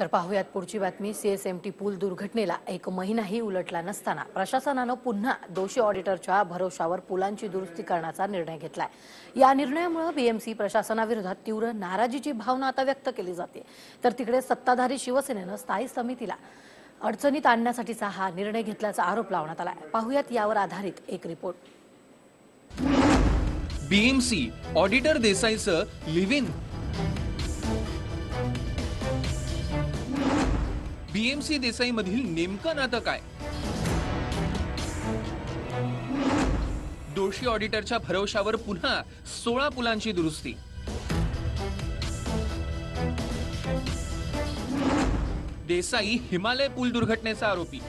तर पाहूयात पुढची बातमी. सीएसएमटी पूल दुर्घटनेला एक महिनाही उलटला नसताना प्रशासनानं पुन्हा दोषी ऑडिटरच्या भरोशावर पुलांची दुरुस्ती करण्याचा निर्णय घेतलाय. या निर्णयामुळे बीएमसी प्रशासनाविरोधात तीव्र नाराजीची भावना आता व्यक्त केली जाते. तर तिकडे सत्ताधारी शिवसेनेनं स्थायी समितीला अडचणीत आणण्यासाठीचा हा निर्णय घेतल्याचा आरोप लावण्यात आलाय. पाहूयात यावर आधारित एक रिपोर्ट. बीएमसी ऑडिटर देसाईचं लिव्ह इन बीएमसी देसाई मधील नेमकं नातं काय? दोषी ऑडिटरच्या भरवशावर पुन्हा सोळा पुलांची दुरुस्ती. देसाई हिमालय पूल दुर्घटनेचा आरोपी.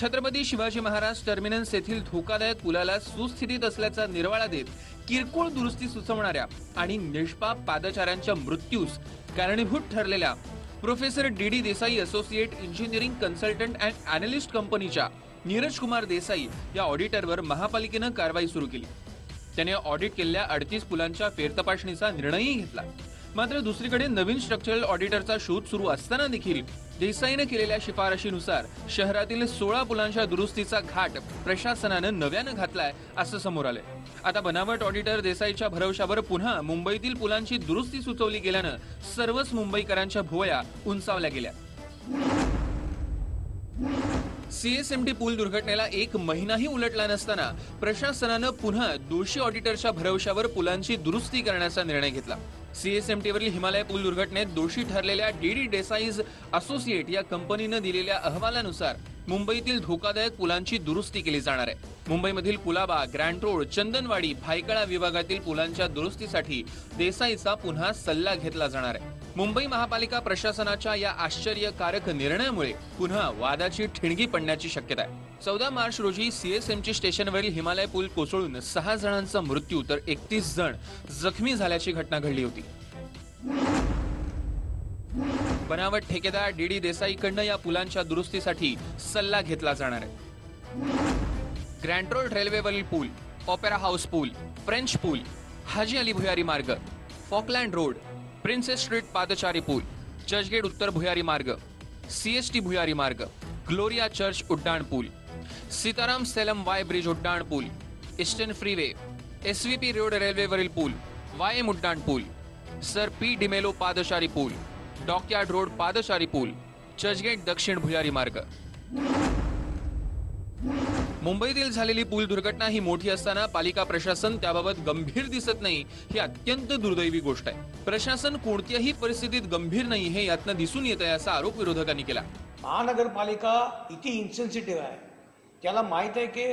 छत्रपती शिवाजी महाराज टर्मिनस येथील धोकादायक पुलाला सुस्थितीत असल्याचा निर्वाळा देत किरकोळ दुरुस्ती सुचवणाऱ्या आणि निष्पाप पादचाऱ्यांच्या मृत्यूस कारणीभूत ठरलेल्या professor D D Desai associate engineering consultant and analyst कंपनीच्या नीरज कुमार देसाई या ऑडिटरवर महापालिकेनं कारवाई सुरू केली. त्याने ऑडिट केलेल्या अडतीस पुलांच्या फेरतपासणीचा निर्णयही घेतला. मात्र दुसरीकडे नवीन स्ट्रक्चरल ऑडिटरचा शोध सुरू असताना देखील देसाईनं केलेल्या शिफारशीनुसार शहरातील सोळा पुलांच्या दुरुस्तीचा घाट प्रशासनानं नव्यानं घातलाय असं समोर आलंय. आता बनावट ऑडिटर देसाईच्या भरवशावर पुन्हा मुंबईतील पुलांची दुरुस्ती सुचवली गेल्यानं सर्वच मुंबईकरांच्या भुवया उंचावल्या गेल्या. सीएसएमटी पूल दुर्घटनेला एक महिनाही उलटला नसताना प्रशासनानं पुन्हा दोषी ऑडिटरच्या भरवशावर पुलांची दुरुस्ती करण्याचा निर्णय घेतला. सीएसएमटीवरील हिमालय पूल दुर्घटनेत दोषी ठरलेल्या डीडी डेसाईज असोसिएट या कंपनीनं दिलेल्या अहवालानुसार मुंबईतील धोकादायक पुलांची दुरुस्ती केली जाणार आहे. मुंबईमधील कुलाबा ग्रँड रोड चंदनवाडी भायखळा विभागातील पुलांच्या दुरुस्तीसाठी देसाईचा पुन्हा सल्ला घेतला जाणार आहे. मुंबई महापालिका प्रशासनाच्या या आश्चर्यकारक निर्णयामुळे पुन्हा वादाची ठिणगी पडण्याची शक्यता आहे. चौदा मार्च रोजी सीएसएमची स्टेशनवरील हिमालय पूल कोसळून सहा जणांचा मृत्यू तर एकतीस जण जखमी झाल्याची घटना घडली होती. बनावट ठेकेदार डीडी देसाईकडनं या पुलांच्या दुरुस्तीसाठी सल्ला घेतला जाणार आहे. ग्रँड रोड रेल्वेवरील पूल ऑपेरा हाऊस पूल फ्रेंच पूल हाजी अली भुयारी मार्ग फॉकलँड रोड प्रिन्सेस स्ट्रीट पादचारी पुल चर्चगेट उत्तर भुयारी मार्ग सीएसटी भुयारी मार्ग ग्लोरिया चर्च उड्डाण पुल सीताराम सेलम वाय ब्रिज उड्डाण पूल ईस्टर्न फ्रीवे एसव्हीपी रोड रेल्वेवरील पूल वाय एम उड्डाण पूल सर पी डिमेलो पादचारी पूल डॉकयार्ड रोड पादचारी पूल चर्चगेट दक्षिण भुयारी मार्ग मुंबईतील झालेली पूल दुर्घटना ही मोठी असताना पालिका प्रशासन त्याबाबत गंभीर दिसत नाही ही अत्यंत दुर्दैवी गोष्ट आहे. प्रशासन कोणत्याही परिस्थितीत गंभीर नाही हे यातनं दिसून येत आहे असा आरोप विरोधकांनी केला. महानगरपालिका इतकी इन्सेन्सिटिव्ह आहे. त्याला माहीत आहे की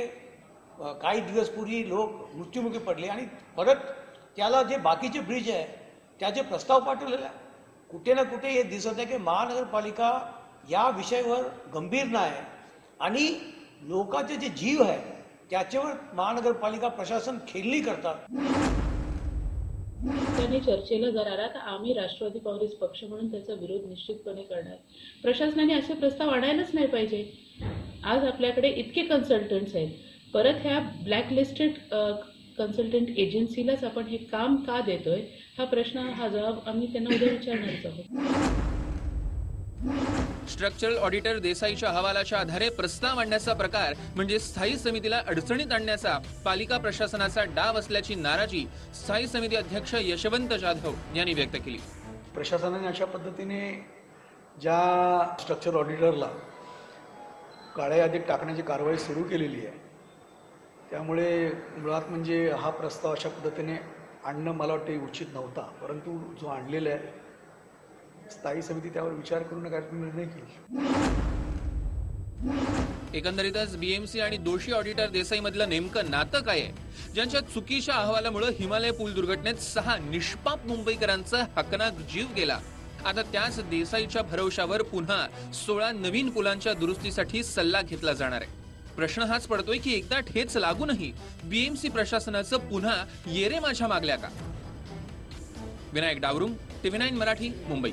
काही दिवस पूर्वी लोक मृत्युमुखी पडले आणि परत त्याला जे बाकीचे ब्रिज आहे त्याचे प्रस्ताव पाठवलेले आहे. कुठे ना कुठे हे दिसत आहे की महानगरपालिका या विषयावर गंभीर नाही. आणि लोकांचे जे जीव आहे त्याच्यावर महानगरपालिका प्रशासन खेळली करतात. त्यांनी चर्चेला जर आला तर आम्ही राष्ट्रवादी काँग्रेस पक्ष म्हणून त्याचा विरोध निश्चितपणे करणार. प्रशासनाने असे प्रस्ताव आणायलाच नाही पाहिजे. आज आपल्याकडे इतके कन्सल्टंट्स आहेत. परत ह्या ब्लॅकलिस्टेड कन्सल्टंट एजन्सीलाच आपण हे काम का देतोय? हा प्रश्न हा जबाब आम्ही त्यांना उद्या विचारणारच आहोत. स्ट्रक्चरल ऑडिटर देसाईच्या अहवालाच्या आधारे प्रस्ताव आणण्याचा प्रकार म्हणजे स्थायी समितीला अडचणीत आणण्याचा पालिका प्रशासनाचा डाव असल्याची नाराजी स्थायी समिती अध्यक्ष यशवंत जाधव यांनी व्यक्त केली. प्रशासनाने अशा पद्धतीने ज्या स्ट्रक्चर ऑडिटरला काळ्या यादीत टाकण्याची कारवाई सुरू केलेली आहे त्यामुळे मुळात म्हणजे हा प्रस्ताव अशा पद्धतीने आणणं मला वाटते उचित नव्हता परंतु जो आणलेला आहे स्थायी समिती त्यावर विचार करून कार्यक्रम निर्णय घेईल. एकंदरीतच बीएमसी आणि दोषी ऑडिटर देसाई मधलं नेमकं नातं काय आहे? ज्यांच्या चुकीच्या अहवालामुळे हिमालय पूल दुर्घटनेत सहा निष्पाप मुंबईकरांचा हकनाक जीव गेला. आता त्याच देसाईच्या भरवशावर पुन्हा सोळा नवीन पुलांच्या दुरुस्तीसाठी सल्ला घेतला जाणार आहे. प्रश्न हाच पडतोय की एकदा ठेच लागूनही बीएमसी प्रशासनाचं पुन्हा येरे माझ्या मागल्या का? Vinayak Dawrung TV nine Marathi Mumbai.